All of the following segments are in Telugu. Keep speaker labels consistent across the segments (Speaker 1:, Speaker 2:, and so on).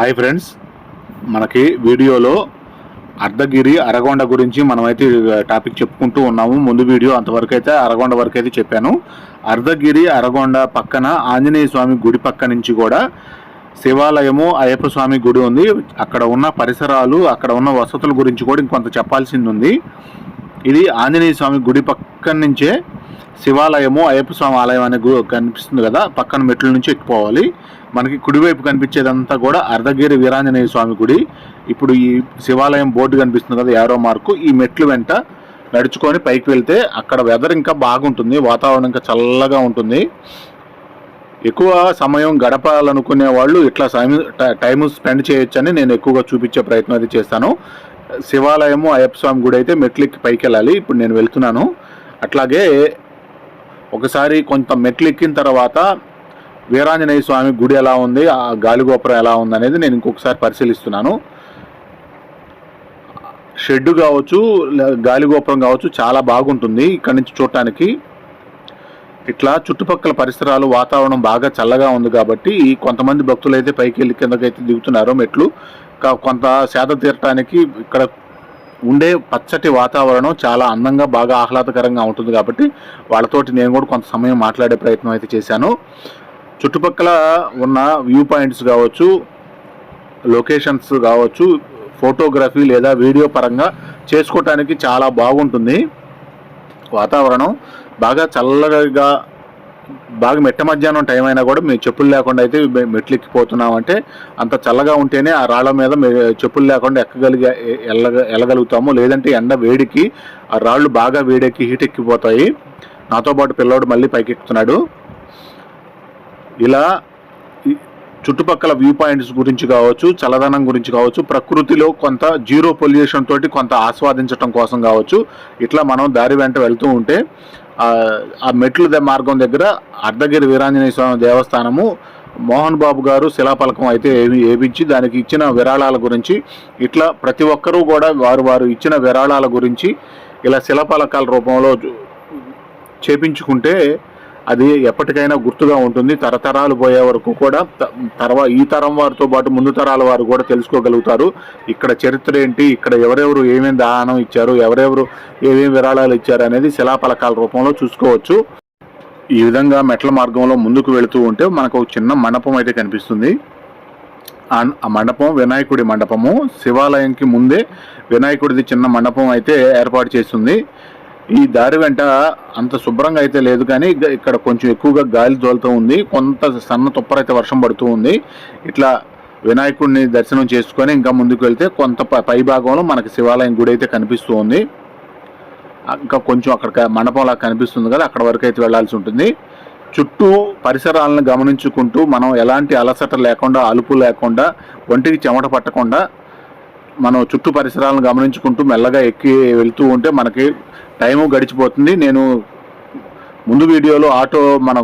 Speaker 1: హాయ్ ఫ్రెండ్స్ మనకి వీడియోలో అర్ధగిరి అరగొండ గురించి మనమైతే టాపిక్ చెప్పుకుంటూ ఉన్నాము. ముందు వీడియో అంతవరకు అయితే అరగొండ వరకు అయితే చెప్పాను. అర్ధగిరి అరగొండ పక్కన ఆంజనేయ స్వామి గుడి పక్క నుంచి కూడా శివాలయము అయ్యప్ప స్వామి గుడి ఉంది. అక్కడ ఉన్న పరిసరాలు అక్కడ ఉన్న వసతుల గురించి కూడా ఇంకొంత చెప్పాల్సింది ఉంది. ఇది ఆంజనేయ స్వామి గుడి పక్కన నుంచే శివాలయము అయ్యప్ప స్వామి ఆలయం అనే గు కనిపిస్తుంది కదా పక్కన మెట్ల నుంచి ఎక్కిపోవాలి. మనకి కుడివైపు కనిపించేదంతా కూడా అర్ధగిరి వీరాంజనేయ స్వామి గుడి. ఇప్పుడు ఈ శివాలయం బోర్డు కనిపిస్తుంది కదా యారో మార్కు. ఈ మెట్లు వెంట నడుచుకొని పైకి వెళ్తే అక్కడ వెదర్ ఇంకా బాగుంటుంది వాతావరణం ఇంకా చల్లగా ఉంటుంది. ఎక్కువ సమయం గడపాలనుకునే వాళ్ళు ఇట్లా టైం స్పెండ్ చేయొచ్చని నేను ఎక్కువగా చూపించే ప్రయత్నం అయితే చేస్తాను. శివాలయము అయ్యప్ప స్వామి గుడి అయితే మెట్లెక్కి పైకి వెళ్ళాలి. ఇప్పుడు నేను వెళ్తున్నాను. అట్లాగే ఒకసారి కొంత మెట్లు ఎక్కిన తర్వాత వీరాంజనేయ స్వామి గుడి ఎలా ఉంది ఆ గాలిగోపురం ఎలా ఉంది అనేది నేను ఇంకొకసారి పరిశీలిస్తున్నాను. షెడ్ కావచ్చు గాలిగోపురం కావచ్చు చాలా బాగుంటుంది ఇక్కడ నుంచి చూడటానికి. ఇట్లా చుట్టుపక్కల పరిసరాలు వాతావరణం బాగా చల్లగా ఉంది కాబట్టి కొంతమంది భక్తులు అయితే పైకి వెళ్ళి కిందకైతే దిగుతున్నారు మెట్లు. కొంత సేద తీరటానికి ఇక్కడ ఉండే పచ్చటి వాతావరణం చాలా అందంగా బాగా ఆహ్లాదకరంగా ఉంటుంది కాబట్టి వాళ్ళతోటి నేను కూడా కొంత సమయం మాట్లాడే ప్రయత్నం అయితే చేశాను. చుట్టుపక్కల ఉన్న వ్యూ పాయింట్స్ కావచ్చు లొకేషన్స్ కావచ్చు ఫోటోగ్రఫీ లేదా వీడియో పరంగా చేసుకోవటానికి చాలా బాగుంటుంది. వాతావరణం బాగా చల్లగా బాగా మెట్ట మధ్యాహ్నం టైం అయినా కూడా మేము చెప్పులు లేకుండా అయితే మె- మెట్లు ఎక్కిపోతున్నామంటే అంత చల్లగా ఉంటేనే ఆ రాళ్ళ మీద చెప్పులు లేకుండా ఎక్కగలిగే ఎల్లగ వెళ్ళగలుగుతాము లేదంటే ఎండ వేడికి ఆ రాళ్ళు బాగా వేడెక్కి హీట్ ఎక్కిపోతాయి. నాతో పాటు పిల్లోడు మళ్ళీ పైకి ఎక్కుతున్నాడు ఇలా చుట్టుపక్కల వ్యూ పాయింట్స్ గురించి కావచ్చు చల్లదనం గురించి కావచ్చు ప్రకృతిలో కొంత జీరో పొల్యూషన్ తోటి కొంత ఆస్వాదించటం కోసం కావచ్చు ఇట్లా మనం దారి వెంట వెళ్తూ ఉంటే ఆ, మెట్లు మార్గం దగ్గర అర్ధగిరి వీరాంజనేయ స్వామి దేవస్థానము మోహన్ బాబు గారు శిలాఫలకం అయితే ఏవి ఏపించి దానికి ఇచ్చిన విరాళాల గురించి ఇట్లా ప్రతి ఒక్కరూ కూడా వారు వారు ఇచ్చిన విరాళాల గురించి ఇలా శిలాఫలకాల రూపంలో చేపించుకుంటే అది ఎప్పటికైనా గుర్తుగా ఉంటుంది. తరతరాలు పోయే వరకు కూడా తర్వాత ఈ తరం వారితో పాటు ముందు తరాల వారు కూడా తెలుసుకోగలుగుతారు. ఇక్కడ చరిత్ర ఏంటి? ఇక్కడ ఎవరెవరు ఏమేమి దానం ఇచ్చారు? ఎవరెవరు ఏమేమి విరాళాలు ఇచ్చారు అనేది శిలాఫలకాల రూపంలో చూసుకోవచ్చు. ఈ విధంగా మెట్ల మార్గంలో ముందుకు వెళుతూ ఉంటే మనకు ఒక చిన్న మండపం అయితే కనిపిస్తుంది. ఆ ఆ మండపం వినాయకుడి మండపము. శివాలయంకి ముందే వినాయకుడిది చిన్న మండపం అయితే ఏర్పాటు చేస్తుంది. ఈ దారి వెంట అంత శుభ్రంగా అయితే లేదు కానీ ఇక్కడ కొంచెం ఎక్కువగా గాలి జోలుతూ ఉంది. కొంత సన్న తుప్పరైతే వర్షం పడుతూ ఉంది. ఇట్లా వినాయకుడిని దర్శనం చేసుకొని ఇంకా ముందుకు వెళ్తే కొంత పై భాగంలో మనకి శివాలయం గుడి అయితే కనిపిస్తూ ఉంది. ఇంకా కొంచెం అక్కడ మండపంలా కనిపిస్తుంది కదా అక్కడ వరకు అయితే వెళ్ళాల్సి ఉంటుంది. చుట్టూ పరిసరాలను గమనించుకుంటూ మనం ఎలాంటి అలసట లేకుండా అలుపు లేకుండా ఒంటికి చెమట పట్టకుండా మనం చుట్టూ పరిసరాలను గమనించుకుంటూ మెల్లగా ఎక్కి వెళ్తూ ఉంటే మనకి టైము గడిచిపోతుంది. నేను ముందు వీడియోలో ఆటో మన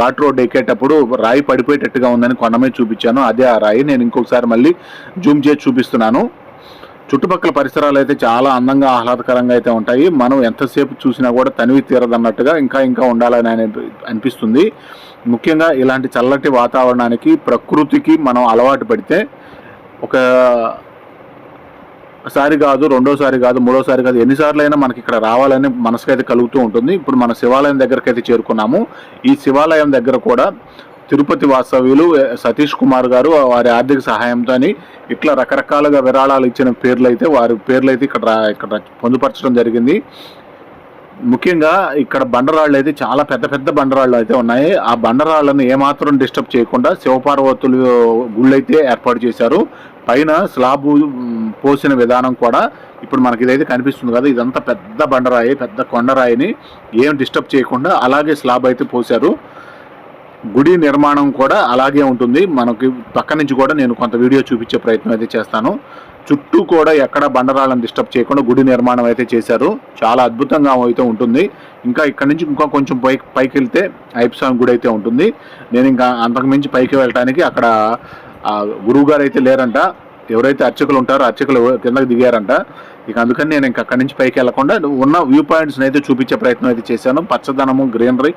Speaker 1: ఘాట్ రోడ్ ఎక్కేటప్పుడు రాయి పడిపోయేటట్టుగా ఉందని కొండమే చూపించాను. అదే ఆ రాయి. నేను ఇంకొకసారి మళ్ళీ జూమ్ చేసి చూపిస్తున్నాను. చుట్టుపక్కల పరిసరాలు అయితే చాలా అందంగా ఆహ్లాదకరంగా అయితే ఉంటాయి. మనం ఎంతసేపు చూసినా కూడా తనివి తీరదన్నట్టుగా ఇంకా ఇంకా ఉండాలని అనిపిస్తుంది. ముఖ్యంగా ఇలాంటి చల్లటి వాతావరణానికి ప్రకృతికి మనం అలవాటు పడితే ఒక సారి కాదు రెండోసారి కాదు మూడోసారి కాదు ఎన్నిసార్లు అయినా మనకి ఇక్కడ రావాలని మనసుకైతే కలుగుతూ ఉంటుంది. ఇప్పుడు మన శివాలయం దగ్గరికి అయితే చేరుకున్నాము. ఈ శివాలయం దగ్గర కూడా తిరుపతి వాస్తవ్యులు సతీష్ కుమార్ గారు వారి ఆర్థిక సహాయంతో ఇట్లా రకరకాలుగా విరాళాలు ఇచ్చిన పేర్లు అయితే వారి పేర్లు అయితే ఇక్కడ ఇక్కడ పొందుపరచడం జరిగింది. ముఖ్యంగా ఇక్కడ బండరాళ్ళు అయితే చాలా పెద్ద పెద్ద బండరాళ్ళు అయితే ఉన్నాయి. ఆ బండరాళ్ళను ఏమాత్రం డిస్టర్బ్ చేయకుండా శివపార్వతులు గుళ్ళు అయితే ఏర్పాటు చేశారు. పైన స్లాబ్ పోసిన విధానం కూడా ఇప్పుడు మనకి ఇదైతే కనిపిస్తుంది కదా ఇదంతా పెద్ద బండరాయి పెద్ద కొండరాయిని ఏం డిస్టర్బ్ చేయకుండా అలాగే స్లాబ్ అయితే పోశారు. గుడి నిర్మాణం కూడా అలాగే ఉంటుంది. మనకి పక్క నుంచి కూడా నేను కొంత వీడియో చూపించే ప్రయత్నం అయితే చేస్తాను. చుట్టూ కూడా ఎక్కడ బండరాళ్ళని డిస్టర్బ్ చేయకుండా గుడి నిర్మాణం అయితే చేశారు. చాలా అద్భుతంగా అయితే ఉంటుంది. ఇంకా ఇక్కడ నుంచి ఇంకా కొంచెం పైకి పైకి వెళ్తే అయ్యప్పస్వామి గుడి అయితే ఉంటుంది. నేను ఇంకా అంతకుమించి పైకి వెళ్ళటానికి అక్కడ గురువుగారు గురువు గారు అయితే లేరంట. ఎవరైతే అర్చకులు ఉంటారో అర్చకులు కిందకు దిగారంట. ఇక అందుకని నేను ఇంకా అక్కడి నుంచి పైకి వెళ్ళకుండా ఉన్న వ్యూ పాయింట్స్ని అయితే చూపించే ప్రయత్నం అయితే చేశాను. పచ్చదనము గ్రీనరీ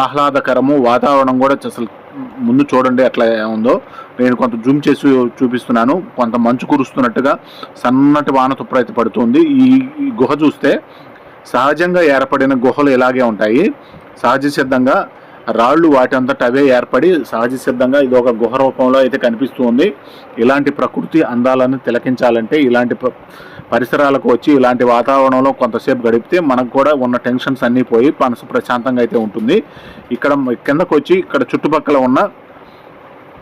Speaker 1: ఆహ్లాదకరము వాతావరణం కూడా అసలు ముందు చూడండి ఎట్లా ఉందో. నేను కొంత జూమ్ చేసి చూపిస్తున్నాను. కొంత మంచు కురుస్తున్నట్టుగా సన్నటి వాన తుప్పర అయితే పడుతుంది. ఈ గుహ చూస్తే సహజంగా ఏర్పడిన గుహలు ఇలాగే ఉంటాయి. సహజ సిద్ధంగా రాళ్ళు వాటి అంతటా అవే ఏర్పడి సహజ సిద్ధంగా ఇది ఒక గుహ రూపంలో అయితే కనిపిస్తుంది. ఇలాంటి ప్రకృతి అందాలను తిలకించాలంటే ఇలాంటి పరిసరాలకు వచ్చి ఇలాంటి వాతావరణంలో కొంతసేపు గడిపితే మనకు కూడా ఉన్న టెన్షన్స్ అన్నీ పోయి మనసు ప్రశాంతంగా అయితే ఉంటుంది. ఇక్కడ కిందకు వచ్చి ఇక్కడ చుట్టుపక్కల ఉన్న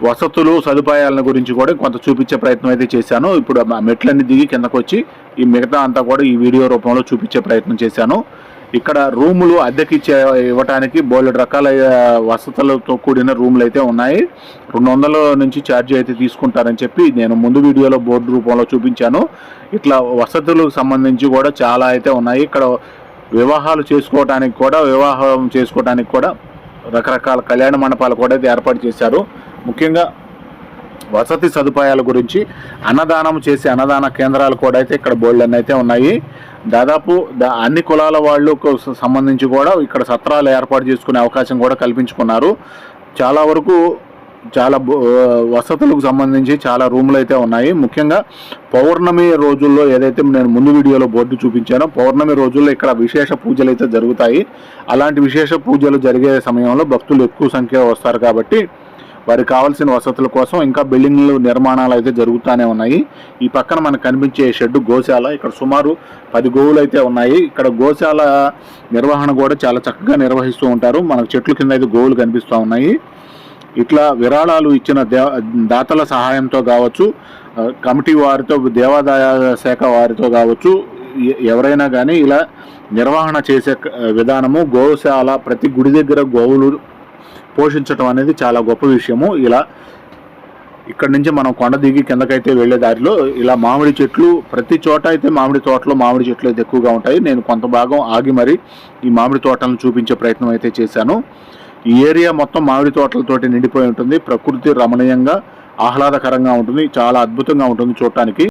Speaker 1: వసతులు సదుపాయాలను గురించి కూడా కొంత చూపించే ప్రయత్నం అయితే చేశాను. ఇప్పుడు మెట్లన్నీ దిగి కిందకు వచ్చి ఈ మిగతా అంతా కూడా ఈ వీడియో రూపంలో చూపించే ప్రయత్నం చేశాను. ఇక్కడ రూములు అద్దెకి ఇచ్చే ఇవ్వడానికి బోలెడు రకాల వసతులతో కూడిన రూములు అయితే ఉన్నాయి. రెండు వందల నుంచి ఛార్జ్ అయితే తీసుకుంటారని చెప్పి నేను ముందు వీడియోలో బోర్డు రూపంలో చూపించాను. ఇట్లా వసతులకు సంబంధించి కూడా చాలా అయితే ఉన్నాయి. ఇక్కడ వివాహాలు చేసుకోవడానికి కూడా వివాహం చేసుకోవడానికి కూడా రకరకాల కళ్యాణ మండపాలు కూడా అయితే ఏర్పాటు చేశారు. ముఖ్యంగా వసతి సదుపాయాల గురించి అన్నదానం చేసే అన్నదాన కేంద్రాలు కూడా అయితే ఇక్కడ బోల్డ్ అయితే ఉన్నాయి. దాదాపు అన్ని కులాల వాళ్ళకు సంబంధించి కూడా ఇక్కడ సత్రాలు ఏర్పాటు చేసుకునే అవకాశం కూడా కల్పించుకున్నారు. చాలా వరకు చాలా బో- వసతులకు సంబంధించి చాలా రూములు అయితే ఉన్నాయి. ముఖ్యంగా పౌర్ణమి రోజుల్లో ఏదైతే నేను ముందు వీడియోలో బోర్డు చూపించానో పౌర్ణమి రోజుల్లో ఇక్కడ విశేష పూజలు అయితే జరుగుతాయి. అలాంటి విశేష పూజలు జరిగే సమయంలో భక్తులు ఎక్కువ సంఖ్య వస్తారు కాబట్టి వారికి కావాల్సిన వసతుల కోసం ఇంకా బిల్డింగ్లు నిర్మాణాలు అయితే జరుగుతూనే ఉన్నాయి. ఈ పక్కన మనకు కనిపించే షెడ్ గోశాల. ఇక్కడ సుమారు పది గోవులు అయితే ఉన్నాయి. ఇక్కడ గోశాల నిర్వహణ కూడా చాలా చక్కగా నిర్వహిస్తూ ఉంటారు. మనకు చెట్ల కింద అయితే గోవులు కనిపిస్తూ ఉన్నాయి. ఇట్లా విరాళాలు ఇచ్చిన దాతల సహాయంతో కావచ్చు కమిటీ వారితో దేవాదాయ శాఖ వారితో కావచ్చు ఎవరైనా కానీ ఇలా నిర్వహణ చేసే విధానము గోశాల ప్రతి గుడి దగ్గర గోవులు పోషించడం అనేది చాలా గొప్ప విషయము. ఇలా ఇక్కడ నుంచి మనం కొండ దిగి కిందకైతే వెళ్ళే దారిలో ఇలా మామిడి చెట్లు ప్రతి చోట అయితే మామిడి తోటలో మామిడి చెట్లు అయితే ఎక్కువగా ఉంటాయి. నేను కొంత భాగం ఆగి మరి ఈ మామిడి తోటలను చూపించే ప్రయత్నం అయితే చేశాను. ఈ ఏరియా మొత్తం మామిడి తోటలతోటి నిండిపోయి ఉంటుంది. ప్రకృతి రమణీయంగా ఆహ్లాదకరంగా ఉంటుంది. చాలా అద్భుతంగా ఉంటుంది చూడటానికి.